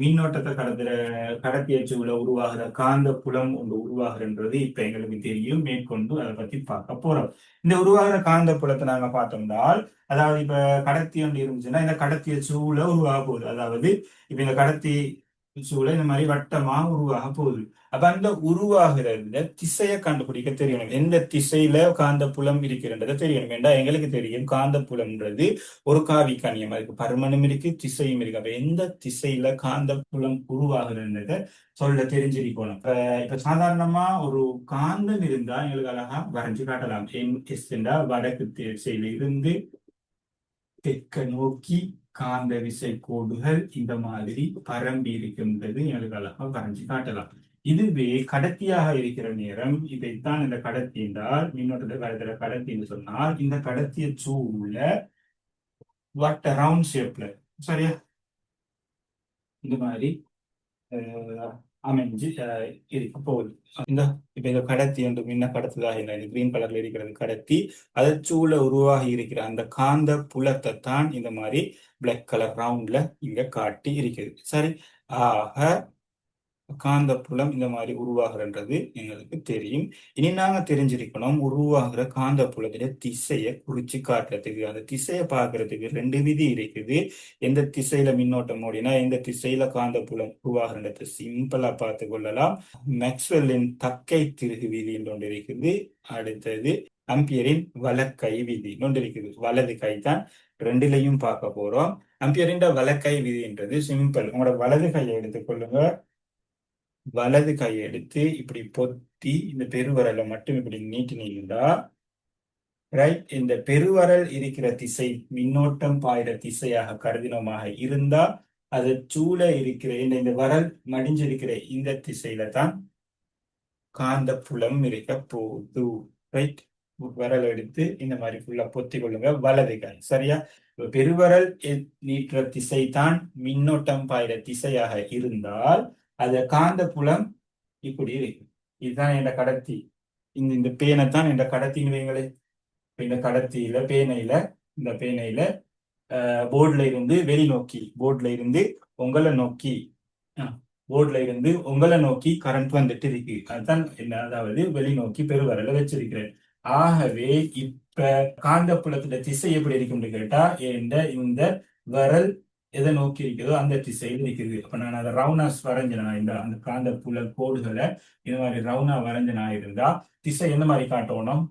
மின்னோட்டத்தை கடத்துற கடத்தி அச்சுல உருவாகிற காந்த புலம் ஒன்று உருவாகிறன்றது இப்ப எங்களுக்கு தெரியும். மேற்கொண்டு அதை பத்தி பார்க்க போறோம். இந்த உருவாகிற காந்த புலத்தை நாங்க பார்த்தோம்னால் அதாவது இப்ப கடத்தி ஒன்று இருந்துச்சுன்னா இந்த கடத்திய சூழ உருவாக போகுது. அதாவது இப்ப இந்த கடத்தி சூழ இந்த மாதிரி வட்டமா உருவாக போகுது. அப்ப அந்த உருவாகிறதுல திசையை கண்டுபிடிக்க தெரியணும் எந்த திசையில காந்த புலம் இருக்கிறன்றதை தெரியணும் ஏண்டா? எங்களுக்கு தெரியும். காந்த புலம்ன்றது ஒரு காவி கணியம் அதுக்கு பருமனும் இருக்கு திசையும் இருக்கு. அப்ப எந்த திசையில காந்த புலம் உருவாகுதுன்றத சொல்ல தெரிஞ்சிருக்கணும் இப்ப இப்ப சாதாரணமா ஒரு காந்தம் இருந்தா எங்களுக்கு அழகா வரைஞ்சு காட்டலாம். என் எஸ் வடக்கு திசையில இருந்து தெற்க நோக்கி காந்த விசை கோடுகள் இந்த மாதிரி பரம்பி இருக்கின்றது எங்களுக்கு அழகா வரைஞ்சு காட்டலாம். இதுவே கடத்தியாக இருக்கிற நேரம். இதைத்தான் இந்த கடத்தி என்றால் மின்னோட்டத்தை கடத்தி கடத்தின்னு சொன்னால் இந்த கடத்திய சூழல வட்ட ரவுண்ட் ஷேப்ல சரியா? இந்த மாதிரி அமைஞ்சு இருக்க. போகுது. இந்த இப்ப இந்த கடத்தி என்று முன்ன கடத்துதாக இந்த கிரீன் கலர்ல இருக்கிறது கடத்தி. அதை சூழ உருவாகி இருக்கிற அந்த காந்த புலத்தை தான் இந்த மாதிரி பிளாக் கலர் ரவுண்ட்ல இங்க காட்டி இருக்குது சரி. ஆக காந்த புலம் இந்த மாதிரி உருவாகிறன்றது எங்களுக்கு தெரியும். இனி நாங்க தெரிஞ்சிருக்கணும் உருவாகிற காந்த புலத்துல திசையை குறிச்சு காட்டுறதுக்கு அந்த திசையை பார்க்கறதுக்கு ரெண்டு விதி இருக்குது. எந்த திசையில மின்னோட்டம் ஓடினா எந்த திசையில காந்த புலம் உருவாகிறத சிம்பிளா பார்த்து கொள்ளலாம். மேக்ஸ்வெல்லின் தக்கை திருகு விதி ஒன்று இருக்குது. அடுத்தது அம்பியரின் வலக்கை விதி ஒன்று இருக்குது. வலது கை தான் ரெண்டுலையும் பார்க்க போறோம். அம்பியரின் வலக்கை விதின்றது சிம்பிள் உங்களோட வலது கையை எடுத்துக்கொள்ளுங்க வலது கையை எடுத்து இப்படி பொத்தி இந்த பெருவரலை மட்டும் இப்படி நீட்டினீங்கன்னா ரைட் இந்த பெருவரல் இருக்கிற திசை மின்னோட்டம் பாயிற திசையாக கருதினமாக இருந்தா அது சூழ இருக்கிற இந்த இந்த வரல் மடிஞ்சிருக்கிற இந்த திசையில தான் காந்த புலம் இருக்க போகுது. ரைட் வரல் எடுத்து இந்த மாதிரி ஃபுல்லா பொத்தி கொள்ளுங்க. வலது கை. சரியா? பெருவரல் நீட்டுற திசை தான் மின்னோட்டம் பாயிற திசையாக இருந்தால் அது காந்த புலம் இப்படி இருக்கு இதுதான் என் கடத்தி. இந்த இந்த பேனை தான் என் கடத்தின்னு வைங்களே இந்த கடத்தியில பேனையில இந்த பேனையில போர்டுல இருந்து வெளிநோக்கி போர்டுல இருந்து உங்களை நோக்கி. போர்டில் இருந்து உங்களை நோக்கி கரண்ட் வந்துட்டு இருக்கு. அதுதான் என்ன அதாவது வெளிநோக்கி பெருவரல வச்சிருக்கிறேன். ஆகவே இப்ப காந்த புலத்துல திசை எப்படி இருக்கும்னு கேட்டா இந்த வரல் எதை நோக்கி இருக்கிறதோ அந்த திசையில் இருக்குது அப்ப நான் அதை ரவுனாஸ் வரைஞ்சனா இந்த அந்த காந்த புல கோடுகளை இந்த மாதிரி ரவுனா வரைஞ்சனா இருந்தா திசை எந்த மாதிரி காட்டணும்?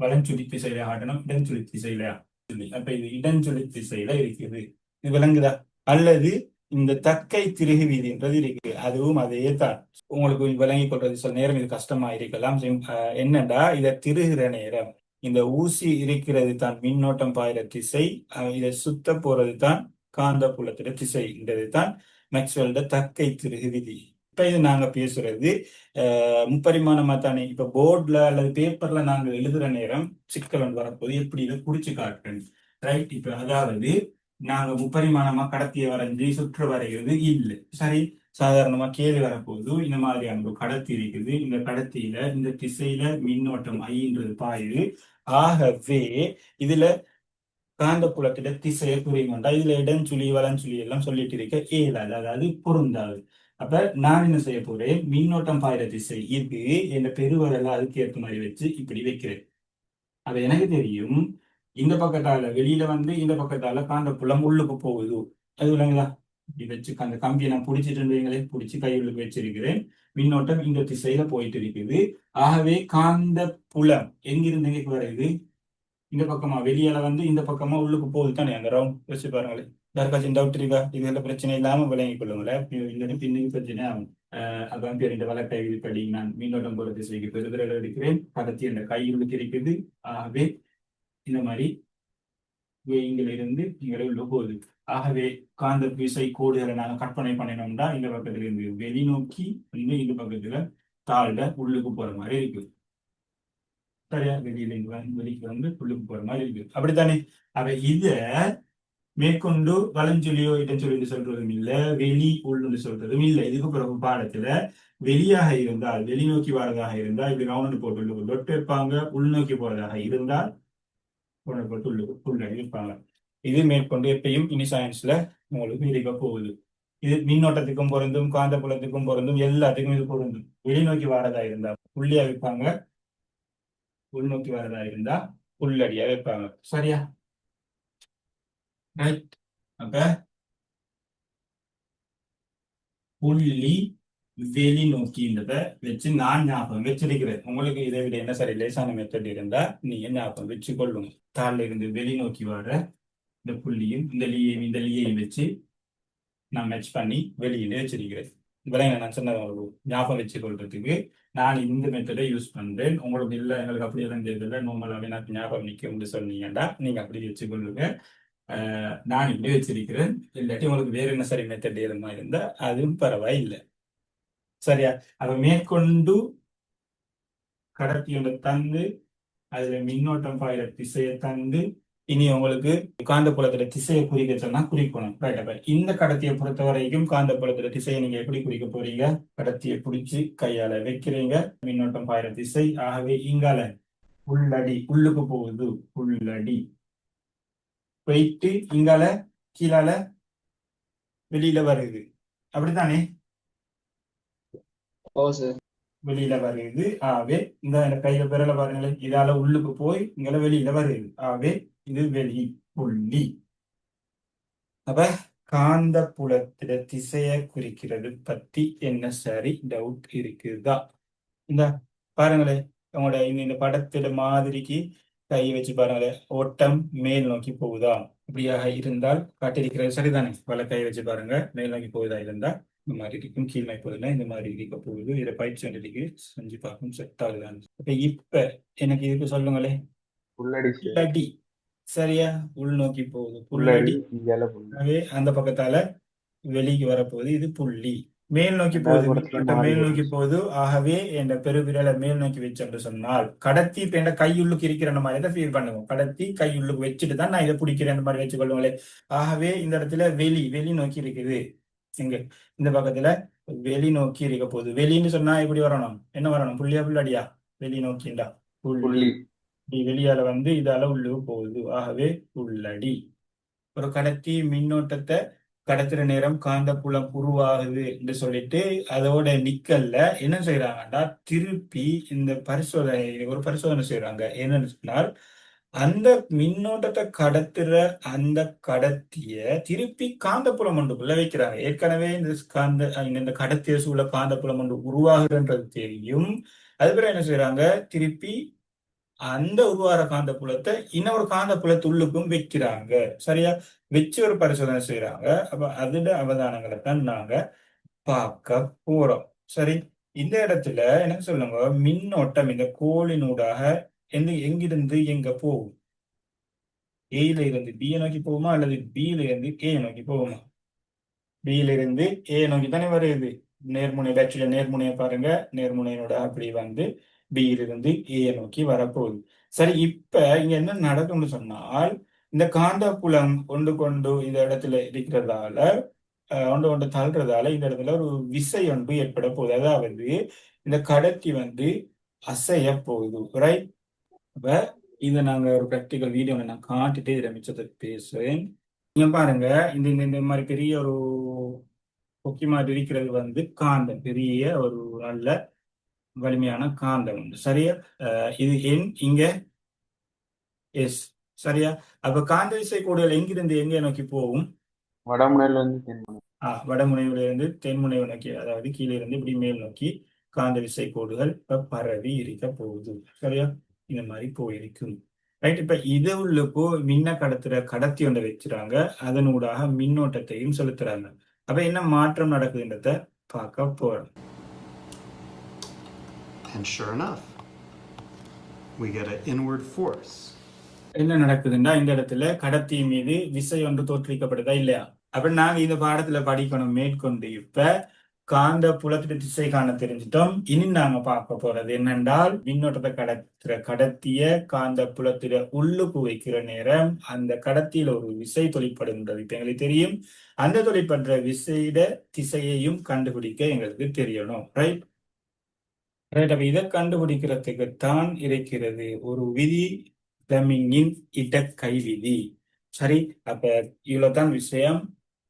வலஞ்சுழி திசையில காட்டணும் இடஞ்சுழி திசையில சொல்லி அப்ப இது இடஞ்சுழி திசையில இருக்குது இது விளங்குதா? அல்லது இந்த தக்கை திருகு வீதின்றது இருக்கு. அதுவும் அதே தான். உங்களுக்கு விளங்கி கொள்றது சில நேரம் இது கஷ்டமா இருக்கலாம் என்னடா இதை திருகிற நேரம்? இந்த ஊசி இருக்கிறது தான் மின்னோட்டம் பாயிற திசை. இதை சுத்த போறது தான் காந்த புலத்திட திசைன்றது தான் மேக்ஸ்வெல்ட தக்கை திருகு விதி. இப்ப இது நாங்க பேசுறது முப்பரிமாணமா தானே? இப்ப போர்ட்ல அல்லது பேப்பர்ல நாங்க எழுதுற நேரம் சிக்கல் வரப்போது எப்படி இதை குறிச்சு காட்டுறேன். ரைட் இப்ப அதாவது நாங்க முப்பரிமாணமா கடத்திய வரைஞ்சி சுற்று வரைகிறது இல்லை. சரி சாதாரணமா கேள்வி வரப்போது இந்த மாதிரியான ஒரு கடத்தி இருக்குது. இந்த கடத்தியில இந்த திசையில மின்னோட்டம் ஐன்றது பாயுது. ஆகவே இதுல காந்த புலத்தில திசையை புரியுமாண்டா இதுல இடஞ்சுழி வளஞ்சுழி எல்லாம் சொல்லிட்டு இருக்க. ஏழாது அதாவது பொருந்தாது. அப்ப நான் என்ன செய்ய போறேன்? மின்னோட்டம் பாயிற திசை. இது என் பெருவரல அதுக்கு ஏற்ற மாதிரி வச்சு இப்படி வைக்கிறேன். அது எனக்கு தெரியும் இந்த பக்கத்தால வெளியில வந்து இந்த பக்கத்தால காந்த புலம் உள்ளுக்கு போகுது. அது இல்லைங்களா இப்படி வச்சு அந்த கம்பியை நான் பிடிச்சிட்டு இருந்தீங்களே பிடிச்சி கையுள்ளுக்கு வச்சிருக்கிறேன். மின்னோட்டம் இந்த திசையில போயிட்டு இருக்குது. ஆகவே காந்த புலம் எங்கிருந்து எங்கே வருது இந்த பக்கமா வெளியால வந்து இந்த பக்கமா உள்ளுக்கு போகுது தானே அந்த ரவுண்ட் வச்சு பாருங்களேன் யாருக்காச்சும் டவுட் இருக்கா? இதுல பிரச்சனை இல்லாம விளங்கி கொள்ளுங்களேன் இந்த பின்னுக்கு பிரச்சனை. ஆகும் அதான் பேர் இந்த வழக்கை விதிப்படி நான் மீனோட்டம் போற திசைக்கு பெருதிரல எடுக்கிறேன். கடத்தி அந்த கையுள்ளுக்கு இருக்குது. ஆகவே இந்த மாதிரி இங்கிலிருந்து இங்கே உள்ள போகுது. ஆகவே காந்த விசை கோடுகளை நாங்கள் கற்பனை பண்ணினோம்னா இந்த பக்கத்துல இருந்து வெளிநோக்கி இன்னும் இந்த பக்கத்துல தாழ்ல உள்ளுக்கு போற மாதிரி இருக்குது சரியா வெளியில வெளிக்கு வந்து புள்ளுக்கு போற மாதிரி இருக்கு. அப்படித்தானே? அவ இத மேற்கொண்டு வளஞ்சொலியோ இடஞ்சொலின்னு சொல்றதும் இல்ல வெளி உள்னு சொல்றதும் இல்ல. இதுக்கு பிறகு பாடத்துல வெளியாக இருந்தால் வெளிநோக்கி வரதாக இருந்தால் இப்படி ரவுண்ட் போட்டு உள்ளுக்கு தொட்டு வைப்பாங்க. உள்நோக்கி போறதாக இருந்தால் போட்டு உள்ளுக்கு உள்ளடி வைப்பாங்க. இது மேற்கொண்டு எப்பயும் இனி சயின்ஸ்ல உங்களுக்கு இருக்க போகுது. இது மின்னோட்டத்துக்கும் பொருந்தும் காந்தப்புலத்துக்கும் பொருந்தும் எல்லாத்துக்கும் இது பொருந்தும். வெளிநோக்கி வாரதா இருந்தா புள்ளியா வைப்பாங்க. உள்நோக்கி வரதா இருந்தா உள்ளடியா வைப்பாங்க. சரியா? ரைட் அப்ப புள்ளி வெளிநோக்கின்றத வச்சு நான் ஞாபகம் வச்சிருக்கிறேன். உங்களுக்கு இதை விட என்ன சரி? லேசான மெத்தட் இருந்தா நீங்க ஞாபகம் வச்சு கொள்ளுங்க தாள்ல இருந்து வெளிநோக்கி வர இந்த புள்ளியும் இந்த லீயையும் இந்த லீயையும் வச்சு நான் மேட்ச் பண்ணி வெளியில வச்சிருக்கிறேன். இதெல்லாம் நான் சொன்ன ஞாபகம் வச்சு கொள்றதுக்கு நான் இந்த மெத்தடை யூஸ் பண்ணுறேன் உங்களுக்கு இல்லை எங்களுக்கு அப்படி எல்லாம் தெரியல நார்மலாகவே நான் ஞாபகம் நிற்கும்னு சொன்னீங்கன்னா நீங்க அப்படி வச்சுக்கொள்ளுங்க. ஆஹ் நான் இப்படி வச்சிருக்கிறேன். இல்லாட்டி உங்களுக்கு வேறு என்ன சரி மெத்தட் இருந்தா இருந்தா அதுவும் பரவாயில்லை. சரியா? அதை மேற்கொண்டு கடத்தியோட தந்து அதுல மின்னோட்டம் பாயிற திசையை தந்து இனி உங்களுக்கு காந்தப்புலத்துல திசையை குறிக்க சொன்னா குறிக்கணும் ரைட் அப்ப இந்த கடத்தியை பொறுத்த வரைக்கும் காந்தப்புலத்துல திசையை நீங்க எப்படி குறிக்க போறீங்க? கடத்தியை பிடிச்சி கையால வைக்கிறீங்க. மின்னோட்டம் பாயிற திசை. ஆகவே இங்கால உள்ளடி உள்ளுக்கு போகுது. உள்ளடி. போயிட்டு இங்கால கீழால வெளியில வருது. அப்படித்தானே? Oh sir. வெளியில வருது. ஆவே இந்த கையில விரல பாருங்களேன் இதால உள்ளுக்கு போய் இங்கே வெளியில வருது. ஆவே இது வெளி புள்ளி. அப்ப காந்த புலத்துல திசையை குறிக்கிறது பத்தி என்ன சரி டவுட் இருக்குதா? இந்த பாருங்களேன் உங்களோட இந்த இந்த படத்துல மாதிரிக்கு கை வச்சு பாருங்களேன் ஓட்டம் மேல் நோக்கி போகுதா? இப்படியாக இருந்தால் காட்டியிருக்கிறது சரிதானே? வல கை வச்சு பாருங்க மேல் நோக்கி போகுதா இருந்தா இந்த மாதிரி இருக்கும் கீழ்மை போகுதுன்னா இந்த மாதிரி இருக்க போகுது. இதை பயிற்சி வேண்டியதுக்கு செஞ்சு பார்க்கும் செட் ஆகுதான் இப்ப இப்ப எனக்கு இதுக்கு சொல்லுங்களேன் புல்லடி சார் புல்லடி சரியா? உள்நோக்கி போகுது. புல்லடி அந்த பக்கத்தால வெளிக்கு வரப்போகுது. இது புள்ளி. மேல் நோக்கி போகுது. மேல். நோக்கி போகுது. ஆகவே என்ற பெருவிரலை மேல் நோக்கி வச்சு என்று சொன்னால் கடத்தி இப்ப என் கையுள்ளுக்கு இருக்கிற மாதிரி தான் ஃபீல் பண்ணுவோம். கடத்தி கையுள்ளுக்கு வச்சுட்டு தான் நான் இதை பிடிக்கிறேன். அந்த மாதிரி வச்சுக்கொள்ளுங்களேன் ஆகவே இந்த இடத்துல வெளி வெளி நோக்கி இருக்குது. இங்க இந்த பக்கத்துல வெளி நோக்கி இருக்க போகுது. வெளின்னு சொன்னா எப்படி வரணும்? என்ன வரணும்? புள்ளியா புள்ளடியா? வெளி நோக்கிண்டா? புள்ளி. இப்படி வெளியால வந்து இதால உள்ளுக்கு போகுது. ஆகவே உள்ளடி. ஒரு கடத்தி மின்னோட்டத்தை கடத்துற நேரம் காந்தப்புலம் உருவாகுது என்று சொல்லிட்டு அதோட நிக்கல்ல என்ன செய்யறாங்கன்னா திருப்பி இந்த பரிசோதனை ஒரு பரிசோதனை செய்யறாங்க என்னன்னு சொன்னால் அந்த மின்னோட்டத்தை கடத்துற அந்த கடத்திய திருப்பி காந்தப்புலம் ஒன்றுக்குள்ள வைக்கிறாங்க. ஏற்கனவே இந்த காந்த இந்த கடத்திய சூழ காந்தப்புலம் ஒன்று உருவாகுதுன்றது தெரியும். அதுக்கப்புறம் என்ன செய்யறாங்க திருப்பி அந்த உருவார காந்த புலத்தை இன்னொரு காந்த புலத்து உள்ளுக்கும் வைக்கிறாங்க. சரியா? வச்சு ஒரு பரிசோதனை செய்யறாங்க அப்ப அதோட அவதானங்களை தான் நாங்க பார்க்க போறோம். சரி? இந்த இடத்துல என்ன சொல்லுங்க? மின்னோட்டம் இந்த கோளினூடாக எந்த எங்கிருந்து எங்க போகும்? ஏல இருந்து பிஏ நோக்கி போகுமா? அல்லது பியில இருந்து ஏ நோக்கி போகுமா? பியில இருந்து ஏ நோக்கி தானே வருது நேர்முனை பேச்சுல நேர்முனையை பாருங்க. நேர்முனையோட அப்படி வந்து பியில இருந்து ஏ நோக்கி வரப்போகுது. சரி இப்ப இங்க என்ன நடக்கும்னு சொன்னால் இந்த காந்த புலம் கொண்டு கொண்டு இந்த இடத்துல இருக்கிறதால ஒன்று ஒன்று தள்ளுறதால இந்த இடத்துல ஒரு விசை ஒன்று ஏற்பட போகுது. அதாவது இந்த கடத்தி வந்து அசைய போகுது. ரைட் அப்ப இதை நாங்க ஒரு ப்ராக்டிக்கல் வீடியோ நான் காட்டிட்டு இதில் மிச்சத்தை பேசுவேன் நீங்க பாருங்க இந்த இந்த மாதிரி பெரிய ஒரு கொக்கி மாதிரி இருக்கிறது வந்து காந்தம் பெரிய ஒரு நல்ல வலிமையான காந்தம் உண்டு. சரியா? இது என் இங்க எஸ். சரியா? அப்ப காந்த விசை கோடுகள் எங்கிருந்து எங்கே நோக்கி போகும்? வடமுனையில இருந்து தென்முனை ஆ, வடமுனையில இருந்து தென்முனை நோக்கி அதாவது கீழே இருந்து இப்படி மேல் நோக்கி காந்த விசை கோடுகள் இப்ப பரவி இருக்க போகுது. சரியா? இந்த மாதிரி போயிருக்கும். ரைட் இப்ப இது உள்ளுக்கு மின்ன கடத்துற கடத்தி ஒன்றை வச்சுறாங்க. அதனூடாக மின்னோட்டத்தையும் செலுத்துறாங்க. அப்ப என்ன மாற்றம் நடக்குதுன்றத பார்க்க போறோம். And sure enough, we get an inward force. என்ன நடக்குதுன்னா இந்த இடத்துல கடத்தி மீது விசை ஒன்று தோற்றுவிக்கப்படுதா இல்லையா? அப்ப நாங்க இந்த பாடத்துல படிக்கணும். மேற்கொண்டு இப்ப காந்த புலத்திட திசை காண தெரிஞ்சிட்டோம். இனி நாங்க பார்க்க போறது என்னென்றால் மின்னோட்டத்தை கடத்துற கடத்திய காந்த புலத்திட உள்ளுக்கு வைக்கிற நேரம் அந்த கடத்தியில ஒரு விசை தொழிற்படுகின்றது. இப்ப எங்களுக்கு தெரியும். அந்த தொழிற்படுற விசையிட திசையையும் கண்டுபிடிக்க எங்களுக்கு தெரியணும். ரைட் ரைட் அப்ப இதை கண்டுபிடிக்கிறதுக்கு தான் இருக்கிறது ஒரு விதி பிளமிங்கின் இடக்கை விதி. சரி அப்ப இவ்வளவுதான் விஷயம்.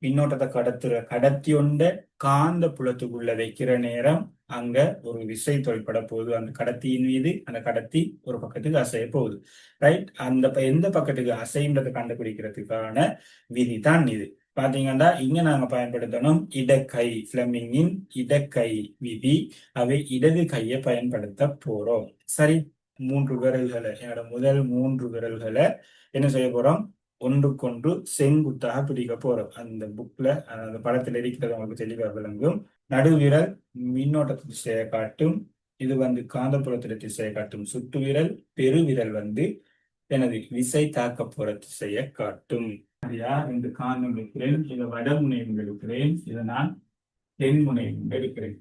மின்னோட்டத்தை கடத்துற கடத்தி ஒண்ட காந்த புலத்துக்குள்ள வைக்கிற நேரம் அங்க ஒரு விசை தொழிற்பட போகுது. அந்த கடத்தியின் மீது அந்த கடத்தி ஒரு பக்கத்துக்கு அசைய போகுது. ரைட் அந்த ப- எந்த பக்கத்துக்கு அசைன்றதை கண்டுபிடிக்கிறதுக்கான விதி தான் இது. பாத்தீங்கன்னா இங்க நாங்க பயன்படுத்தணும் இடக்கை பிளமிங்கின் இடக்கை விதி. அவை இடது கையை பயன்படுத்த போறோம். சரி மூன்று விரல்களை என்னோட முதல் மூன்று விரல்களை என்ன செய்ய போறோம்? ஒன்றுக்கொன்று செங்குத்தாக பிடிக்க போறோம். அந்த புக்ல அந்த படத்துல இருக்கிறது உங்களுக்கு தெளிவாக விளங்கும். நடுவிரல் மின்னோட்டத்தை திசையை காட்டும். இது வந்து காந்தப்புலத்தில திசையை காட்டும். சுட்டு விரல் பெருவிரல் வந்து எனது விசை தாக்க போற திசையை காட்டும். சரியா இந்த காந்தம் எடுக்கிறேன் இதை வடமுனையும் எடுக்கிறேன். இதை நான் தென்முனையும் எடுக்கிறேன்.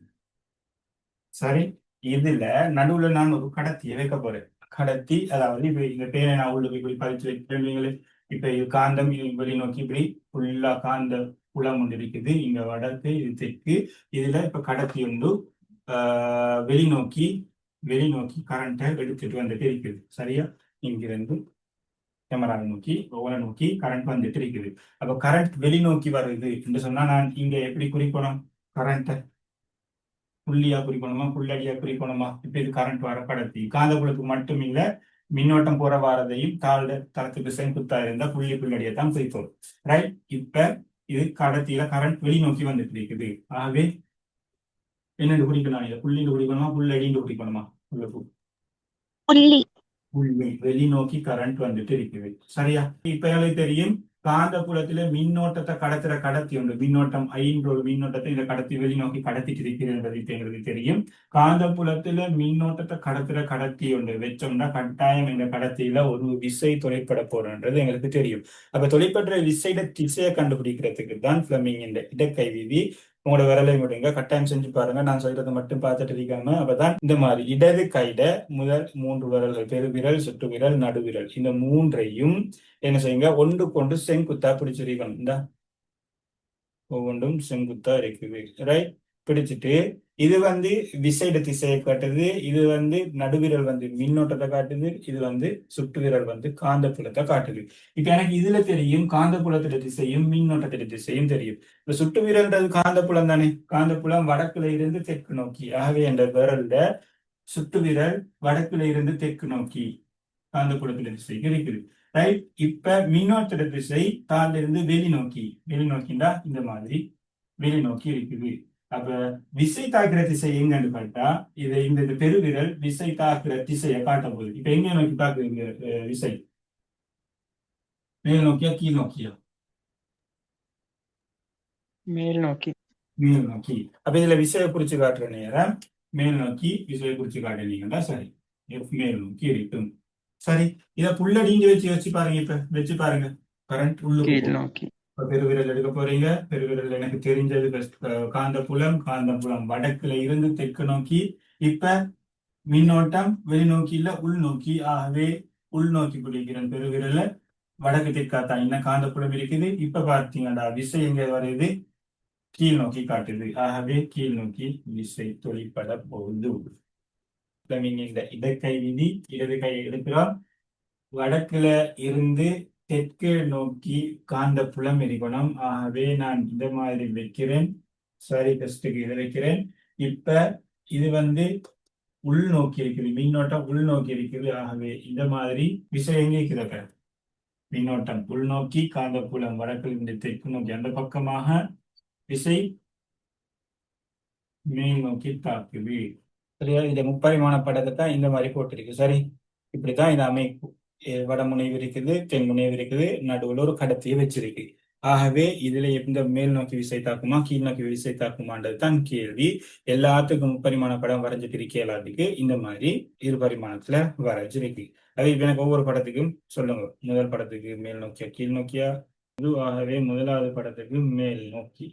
சரி. இதுல நடுவுல நான் ஒரு கடத்தியை வைக்க போறேன். கடத்தி அதாவது இப்ப இந்த பேரை நான் உள்ள போய் பதிச்சு வைக்கிறேன் நீங்களே. இப்ப இது காந்தம் இது வெளி நோக்கி இப்படி ஃபுல்லா காந்த புலம் ஒன்று இருக்குது இங்க வடக்கு இது தெற்கு. இதுல இப்ப கடத்தி ஒன்று ஆஹ் வெளிநோக்கி வெளிநோக்கி கரண்ட்டை எடுத்துட்டு வந்துட்டு இருக்குது. சரியா? இங்கிருந்து கேமராவை நோக்கி ஓலை நோக்கி கரண்ட் வந்துட்டு இருக்குது. அப்ப கரண்ட் வெளிநோக்கி வருது என்று சொன்னா நான் இங்க எப்படி குறிக்கணும்? கரண்ட்டை புள்ளியா குறிக்கணுமா? புள்ளடியா குறிக்கணுமா? இப்ப இது கரண்ட் வர கடத்தி. காந்தபுலத்துக்கு மட்டும் இல்லை மின்னோட்டம் போற வாரதையும் தாழ தளத்துக்கு செங்குத்தா இருந்தா புள்ளி புள்ளடியை தான் குறிப்போம் ரைட் இப்ப இது கடத்தியில கரண்ட் வெளிநோக்கி வந்துட்டு இருக்குது. ஆகவே என்னென்று குறிக்கலாம் இதை புள்ளின்னு குறிக்கணுமா புள்ளடின்னு குறிக்கணுமா உள்ளுக்கு புள்ளி. புள்ளி. வெளிநோக்கி கரண்ட் வந்துட்டு இருக்குது. சரியா? இப்ப எங்களுக்கு தெரியும் காந்த புலத்துல மின்னோட்டத்தை கடத்துற கடத்தி உண்டு. மின்னோட்டம் ஐன்ற ஒரு மின்னோட்டத்தை இந்த கடத்தி வெளிநோக்கி கடத்திட்டு இருக்கிறது என்பது எங்களுக்கு தெரியும். காந்த புலத்துல மின்னோட்டத்தை கடத்துற கடத்தி உண்டு. வச்சோம்னா கட்டாயம் இந்த கடத்தியில ஒரு விசை தொலைப்பட போறன்றது எங்களுக்கு தெரியும். அப்ப தொலைப்படுற விசைட திசையை கண்டுபிடிக்கிறதுக்கு தான் பிளமிங் இந்த இடக்கை விதி உங்களோட விரலை விடுங்க கட்டாயம் செஞ்சு பாருங்க. நான் சொல்றதை மட்டும் பார்த்துட்டு இருக்காம அப்பதான் இந்த மாதிரி இடது கைட முதல் மூன்று விரல்கள் பெருவிரல் சுட்டு விரல் நடுவிரல் இந்த மூன்றையும் என்ன செய்யுங்க? ஒன்று கொண்டு செங்குத்தா பிடிச்சிருக்கணும். இந்த. ஒவ்வொன்றும் செங்குத்தா இருக்குது. ரைட் பிடிச்சிட்டு இது வந்து விசைடு திசையை காட்டுது இது வந்து நடுவிரல் வந்து மின்னோட்டத்தை காட்டுது இது வந்து சுட்டு விரல் வந்து காந்தப்புலத்தை காட்டுது. இப்ப எனக்கு இதுல தெரியும் காந்தப்புலத்தோட திசையும் மின்னோட்டத்தோட திசையும் தெரியும். இப்ப சுட்டு விரல்ன்றது காந்தப்புலம் தானே? காந்தப்புலம் வடக்குல இருந்து தெற்கு நோக்கி. ஆகவே என்ற விரல்ல சுட்டு விரல் வடக்குல இருந்து தெற்கு நோக்கி காந்தப்புலத்துல திசை இருக்குது. ரைட் இப்ப மின்னோட்டத்தோட திசை தாழ்ல இருந்து வெளி நோக்கி வெளி நோக்கிண்டா இந்த மாதிரி வெளி நோக்கி இருக்குது. அப்ப விசை தாக்குற திசை எங்கன்னு பார்த்தா இது இந்த இந்த பெருவிரல் விசை தாக்குற திசையை காட்ட போகுது இப்ப எங்க நோக்கி தாக்குது விசை? மேல் நோக்கியா கீழ் நோக்கியா? மேல் நோக்கி. மேல் நோக்கி. அப்ப இதுல விசையை குறிச்சு காட்டுற நேரம் மேல் நோக்கி விசையை குறிச்சு காட்டுனீங்கன்னா சரி. F மேல் நோக்கி இருக்கும். சரி இத புள்ளடிங்க வச்சு வச்சு பாருங்க இப்ப. வச்சு பாருங்க. கரண்ட் உள்ளுக்கு. நோக்கி. பெருவிரல் எடுக்க போறீங்க. பெருவிரல் எனக்கு தெரிஞ்சது first, காந்தபுலம் காந்தப்புலம் காந்தப்புலம் வடக்குல இருந்து தெற்கு நோக்கி இப்ப மின்னோட்டம் வெளிநோக்கி இல்ல உள்நோக்கி. ஆகவே உள்நோக்கி குடிக்கிறேன் பெருவிரல. வடக்கு தெற்காத்தான் என்ன காந்தப்புலம் இருக்குது. இப்ப பார்த்தீங்கடா விசை எங்க வருது? கீழ் நோக்கி காட்டுது. ஆகவே கீழ் நோக்கி விசை தொழிற்பட போகுது. இந்த இடக்கை விதி இடது கை எடுக்கிறோம். வடக்குல இருந்து தெற்கு நோக்கி காந்த புலம் இருக்கணும் ஆகவே நான் இந்த மாதிரி வைக்கிறேன். சரி ஃபர்ஸ்ட்டுக்கு இதை வைக்கிறேன். இப்ப இது வந்து உள்நோக்கி இருக்குது மின்னோட்டம் உள்நோக்கி இருக்குது ஆகவே இந்த மாதிரி விசை எங்க இருக்கிறத. மின்னோட்டம் உள்நோக்கி காந்த புலம் வடக்கில் இருந்து தெற்கு நோக்கி. அந்த பக்கமாக விசை மேல் நோக்கி தாக்குது. சரியா? இந்த முப்பரிமாண படத்தை தான் இந்த மாதிரி போட்டிருக்கு. சரி? இப்படித்தான் இந்த அமைப்பு வடமுனைவு இருக்குது தென்முனைவு இருக்குது நடுவில் ஒரு கடத்தியை வச்சிருக்கு. ஆகவே இதுல எந்த மேல் நோக்கி விசை தாக்குமா கீழ் நோக்கி விசை தாக்குமான்றது தான் கேள்வி. எல்லாத்துக்கும் முப்பரிமாண படம் வரைஞ்சிட்டு இருக்க எல்லாத்துக்கு இந்த மாதிரி இரு பரிமாணத்துல வரைஞ்சிருக்கு அது இப்ப எனக்கு ஒவ்வொரு படத்துக்கும் சொல்லுங்க. முதல் படத்துக்கு மேல் நோக்கியா கீழ் நோக்கியா? இது ஆகவே முதலாவது படத்துக்கு மேல் நோக்கி.